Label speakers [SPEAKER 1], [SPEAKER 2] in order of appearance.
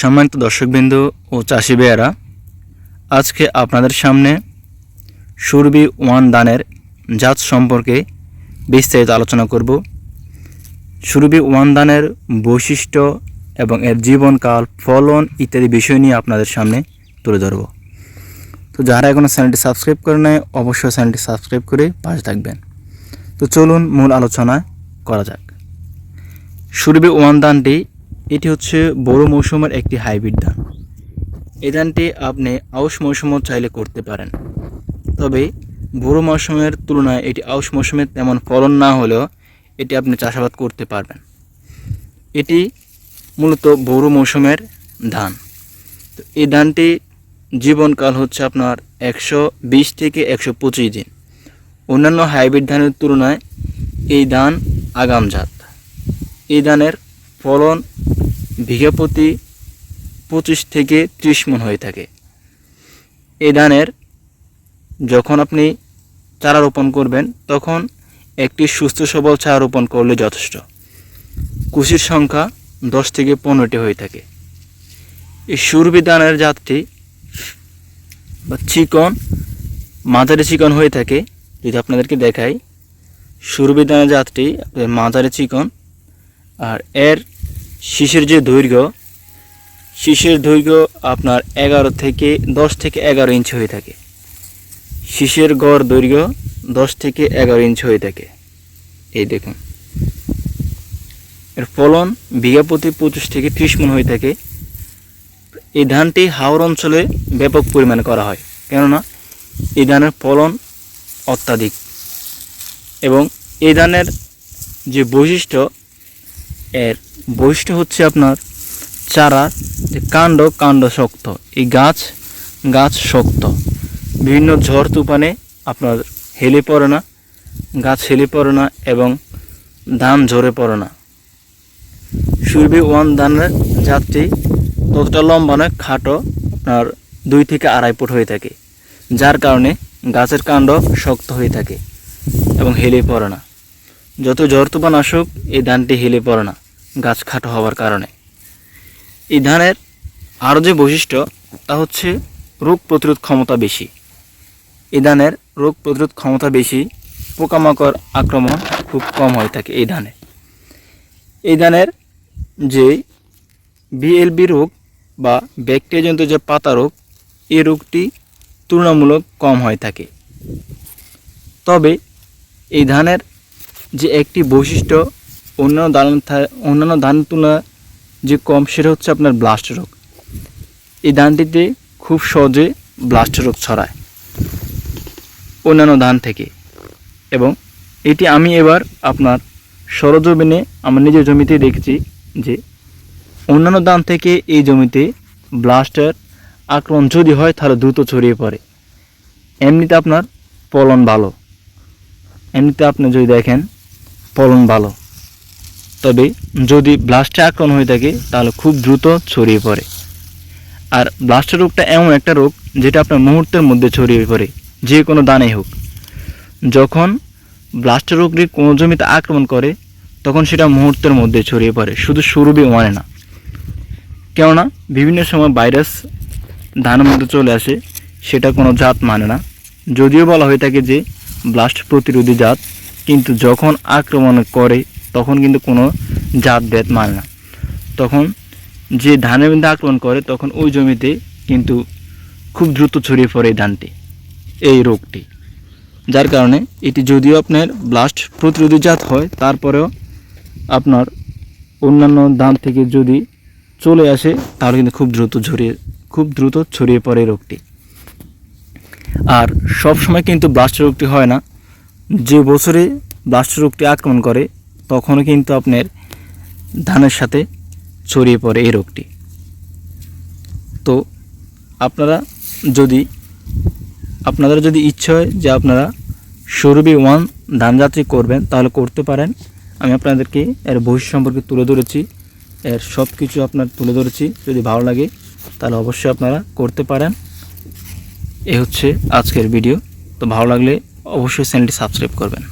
[SPEAKER 1] সম্মানিত দর্শকবৃন্দ ও চাষি ভাইয়েরা, আজকে আপনাদের সামনে সুরবি ওয়ান দানের জাত সম্পর্কে বিস্তারিত আলোচনা করব। সুরবি ওয়ান দানের বৈশিষ্ট্য এবং এর জীবনকাল, ফলন ইত্যাদি বিষয় নিয়ে আপনাদের সামনে তুলে ধরব। তো যারা এখনও চ্যানেলটি সাবস্ক্রাইব করে নেয় অবশ্যই চ্যানেলটি সাবস্ক্রাইব করে পাশে থাকবেন। তো চলুন মূল আলোচনা করা যাক। সুরবি ওয়ান ধানটি এটি হচ্ছে বড় মৌসুমের একটি হাইব্রিড ধান। এই ধানটি আপনি আউশ মৌসুমও চাইলে করতে পারেন। তবে বড় মৌসুমের তুলনায় এটি আউশ মৌসুমে তেমন ফলন না হলেও এটি আপনি চাষাবাদ করতে পারবেন। এটি মূলত বড় মৌসুমের ধান। তো এই ধানটি জীবনকাল হচ্ছে আপনার একশো বিশ থেকে একশো পঁচিশ দিন। অন্যান্য হাইব্রিড ধানের তুলনায় এই ধান আগাম জাত। এই ধানের ফলন বিঘা প্রতি পঁচিশ থেকে ত্রিশ মন হয়ে থাকে। এই ধানের যখন আপনি চারা রোপণ করবেন, তখন একটি সুস্থ সবল চারা রোপণ করলে যথেষ্ট। কুশির সংখ্যা দশ থেকে পনেরোটি হয়ে থাকে। এই সুরবি ধানের জাতটি বা চিকন, মাঝারি চিকন হয়ে থাকে। যদি আপনাদেরকে দেখাই সুরবি ধানের জাতটি মাঝারি চিকন আর এর শীষের যে দৈর্ঘ্য শীষের দৈর্ঘ্য আপনার এগারো থেকে দশ থেকে এগারো ইঞ্চ হয়ে থাকে। শীষের গড় দৈর্ঘ্য দশ থেকে এগারো ইঞ্চ হয়ে থাকে। এই দেখুন। এর ফলন বিঘা প্রতি পঁচিশ থেকে ত্রিশ মন হয়ে থাকে। এই ধানটি হাওড় অঞ্চলে ব্যাপক পরিমাণে করা হয়। কেননা, এই ধানের ফলন অত্যাধিক এবং এই ধানের যে বৈশিষ্ট্য, এর বৈশিষ্ট্য হচ্ছে আপনার চারার যে কাণ্ড কাণ্ড শক্ত। এই গাছ গাছ শক্ত। বিভিন্ন ঝড় তুফানে আপনার হেলে পড়ে না, গাছ হেলে পড়ে না এবং ধান ঝরে পড়ে না। সুরবি ওয়ান ধানের জাতটি ততটা লম্বা নয়, খাটো আপনার দুই থেকে আড়াই ফুট হয়ে থাকে, যার কারণে গাছের কাণ্ড শক্ত হয়ে থাকে এবং হেলে পড়ে না। যত ঝড় তুফান আসুক, এই ধানটি হেলে পড়ে না। গাছ খাটো হওয়ার কারণে। এই ধানের আরও যে বৈশিষ্ট্য, তা হচ্ছে রোগ প্রতিরোধ ক্ষমতা বেশি। এই ধানের রোগ প্রতিরোধ ক্ষমতা বেশি পোকামাকড় আক্রমণ খুব কম হয়ে থাকে এই ধানে এই ধানের যে বিএলবি রোগ বা ব্যাকটেরিয়াজনিত যে পাতা রোগ, এই রোগটি তুলনামূলক কম হয়ে থাকে। তবে এই ধানের যে একটি বৈশিষ্ট্য অন্যান্য ধান অন্যান্য ধানের তুলনায় যে কম, সেটা হচ্ছে আপনার ব্লাস্ট রোগ। এই ধানটিতে খুব সহজে ব্লাস্ট রোগ ছড়ায় অন্যান্য ধান থেকে। এবং এটি আমি এবার আপনার সরজমিনে আমার নিজের জমিতে দেখছি যে অন্যান্য ধান থেকে এই জমিতে ব্লাস্টের আক্রমণ যদি হয়, তাহলে দ্রুত ছড়িয়ে পড়ে। এমনিতে আপনার ফলন ভালো। এমনিতে আপনি যদি দেখেন, ফলন ভালো। তবে যদি ব্লাস্টে আক্রমণ হয়ে থাকে, তাহলে খুব দ্রুত ছড়িয়ে পড়ে। আর ব্লাস্টের রোগটা এমন একটা রোগ যেটা আপনার মুহূর্তের মধ্যে ছড়িয়ে পড়ে, যে কোনো দানেই হোক। যখন ব্লাস্টের রোগটি কোনো জমিতে আক্রমণ করে, তখন সেটা মুহূর্তের মধ্যে ছড়িয়ে পড়ে, শুধু সুরবি মানে না। কেননা, বিভিন্ন সময় ভাইরাস ধানের মধ্যে চলে আসে, সেটা কোনো জাত মানে না। যদিও বলা হয়ে থাকে যে, ব্লাস্ট প্রতিরোধী জাত, কিন্তু যখন আক্রমণ করে তখন কিন্তু কোনো জাত ভেদ মানে না। তখন যে ধানের মধ্যে আক্রমণ করে, তখন ওই জমিতে কিন্তু খুব দ্রুত ছড়িয়ে পড়ে এই ধানটি, এই রোগটি। যার কারণে এটি যদিও আপনার ব্লাস্ট প্রতিরোধী জাত হয়, তারপরেও আপনার অন্যান্য ধান থেকে যদি চলে আসে, তাহলে কিন্তু খুব দ্রুত ছড়িয়ে খুব দ্রুত ছড়িয়ে পড়ে রোগটি। আর সব সময় কিন্তু ব্লাস্ট রোগটি হয় না। যে বছরে ব্লাস্ট রোগটি আক্রমণ করে তখনও কিন্তু আপনার ধানের সাথে ছড়িয়ে পড়ে এই রোগটি। তো আপনারা যদি, আপনাদের যদি ইচ্ছে হয় যে আপনারা সরবি ওয়ান ধান যাত্রী করবেন, তাহলে করতে পারেন। আমি আপনাদেরকে এর ভবিষ্যৎ সম্পর্কে তুলে ধরেছি, এর সব কিছু আপনার তুলে ধরেছি। যদি ভালো লাগে, তাহলে অবশ্যই আপনারা করতে পারেন। এ হচ্ছে আজকের ভিডিও। তো ভালো লাগলে অবশ্যই চ্যানেলটি সাবস্ক্রাইব করবেন।